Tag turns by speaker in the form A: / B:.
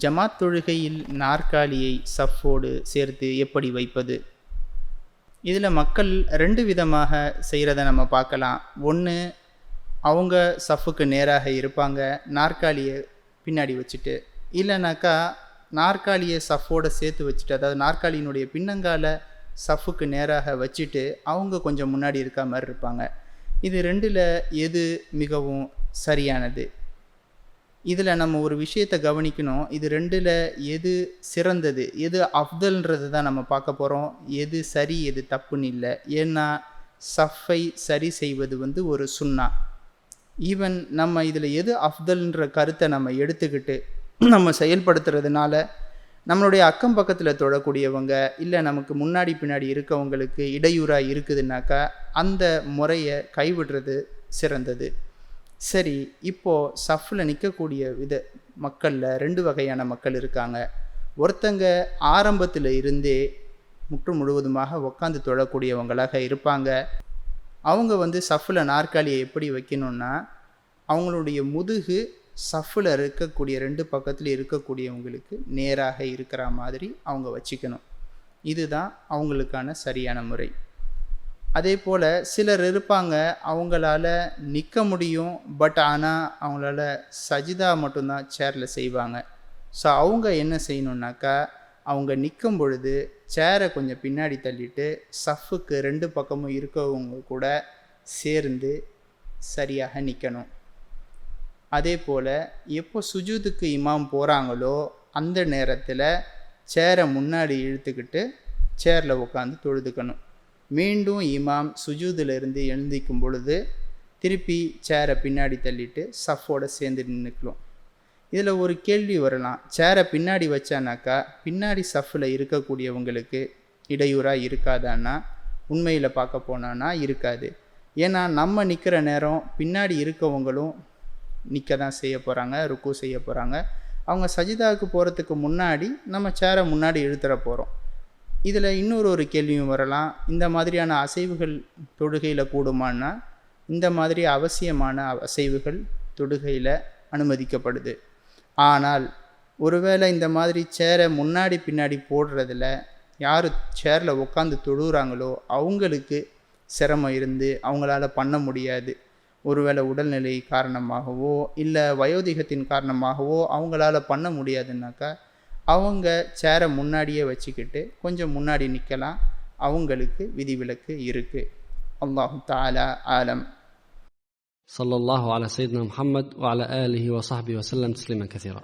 A: ஜமாத் தொழுகையில் நாற்காலியை சஃபோடு சேர்த்து எப்படி வைப்பது? இதில் மக்கள் ரெண்டு விதமாக செய்கிறத நம்ம பார்க்கலாம். ஒன்று அவங்க சஃப்புக்கு நேராக இருப்பாங்க நாற்காலியை பின்னாடி வச்சுட்டு. இல்லைனாக்கா நாற்காலியை சஃப்போடு சேர்த்து வச்சுட்டு அதாவது நாற்காலியினுடைய பின்னங்கால சஃப்புக்கு நேராக வச்சுட்டு அவங்க கொஞ்சம் முன்னாடி இருக்க மாதிரி இருப்பாங்க. இது ரெண்டில் எது மிகவும் சரியானது? இதில் நம்ம ஒரு விஷயத்தை கவனிக்கணும். இது ரெண்டில் எது சிறந்தது? எது அஃப்தல்ன்றது தான் நம்ம பார்க்க போகிறோம் எது சரி எது தப்புன்னு இல்லை. ஏன்னா சஃப்பை சரி செய்வது வந்து ஒரு சுண்ணா. ஈவன் நம்ம இதில் எது அஃப்தல்ன்ற கருத்தை நம்ம எடுத்துக்கிட்டு நம்ம செயல்படுத்துறதுனால நம்மளுடைய அக்கம் பக்கத்தில் தொழக்கூடியவங்க இல்லை நமக்கு முன்னாடி பின்னாடி இருக்கவங்களுக்கு இடையூறாக இருக்குதுனாக்கா அந்த முறையை கைவிடுறது சிறந்தது. சரி இப்போது சஃப்பில் நிற்கக்கூடிய வித மக்களில் ரெண்டு வகையான மக்கள் இருக்காங்க. ஒருத்தங்க ஆரம்பத்தில் இருந்தே முற்று முழுவதுமாக உட்காந்து தொழக்கூடியவங்களாக இருப்பாங்க. அவங்க வந்து சஃப்பில் நாற்காலியை எப்படி வைக்கணும்னா அவங்களுடைய முதுகு சஃப்பில் இருக்கக்கூடிய ரெண்டு பக்கத்தில் இருக்கக்கூடியவங்களுக்கு நேராக இருக்கிற மாதிரி அவங்க வச்சுக்கணும். இதுதான் அவங்களுக்கான சரியான முறை. அதே போல் சிலர் இருப்பாங்க அவங்களால நிற்க முடியும் பட் ஆனால் அவங்களால சஜிதா மட்டும்தான் சேரில் செய்வாங்க. ஸோ அவங்க என்ன செய்யணுன்னாக்கா அவங்க நிற்கும் பொழுது சேரை கொஞ்சம் பின்னாடி தள்ளிட்டு சஃப்புக்கு ரெண்டு பக்கமும் இருக்கவங்க கூட சேர்ந்து சரியாக நிற்கணும் அதே போல் எப்போ சுஜூதுக்கு இமாம் போகிறாங்களோ அந்த நேரத்தில் சேரை முன்னாடி இழுத்துக்கிட்டு சேரில் உட்காந்து தொழுதுக்கணும். மீண்டும் இமாம் சுஜூதிலிருந்து எழுந்திக்கும் பொழுது திருப்பி சேரை பின்னாடி தள்ளிட்டு சஃபோட சேர்ந்து நின்றுக்கலாம் இதில் ஒரு கேள்வி வரலாம். சேரை பின்னாடி வச்சானாக்கா பின்னாடி சஃப்பில் இருக்கக்கூடியவங்களுக்கு இடையூறாக இருக்காதான்னா உண்மையில் பார்க்க போனான்னா இருக்காது. ஏன்னா நம்ம நிற்கிற நேரம் பின்னாடி இருக்கவங்களும் நிற்க தான் செய்ய போகிறாங்க ருக்கு செய்ய போகிறாங்க அவங்க சஜிதாவுக்கு போகிறதுக்கு முன்னாடி நம்ம சேரை முன்னாடி இழுத்துற போகிறோம் இதில் இன்னொரு ஒரு கேள்வியும் வரலாம். இந்த மாதிரியான அசைவுகள் தொடுகையில் கூடுமானா இந்த மாதிரி அவசியமான அசைவுகள் தொடுகையில் அனுமதிக்கப்படுது. ஆனால் ஒருவேளை இந்த மாதிரி சேரை முன்னாடி பின்னாடி போடுறதில் யார் சேரில் உட்காந்து தொழுகிறாங்களோ அவங்களுக்கு சிரமம் இருந்து அவங்களால பண்ண முடியாது. ஒருவேளை உடல்நிலை காரணமாகவோ இல்லை வயோதிகத்தின் காரணமாகவோ அவங்களால பண்ண முடியாதுன்னாக்கா அவங்க சேரை முன்னாடியே வச்சுக்கிட்டு கொஞ்சம் முன்னாடி நிற்கலாம் அவங்களுக்கு விதிவிலக்கு இருக்குது அல்லாஹு தாலா ஆலம்
B: صلى الله على سيدنا محمد وعلى آله وصحبه وسلم تسليما كثيرا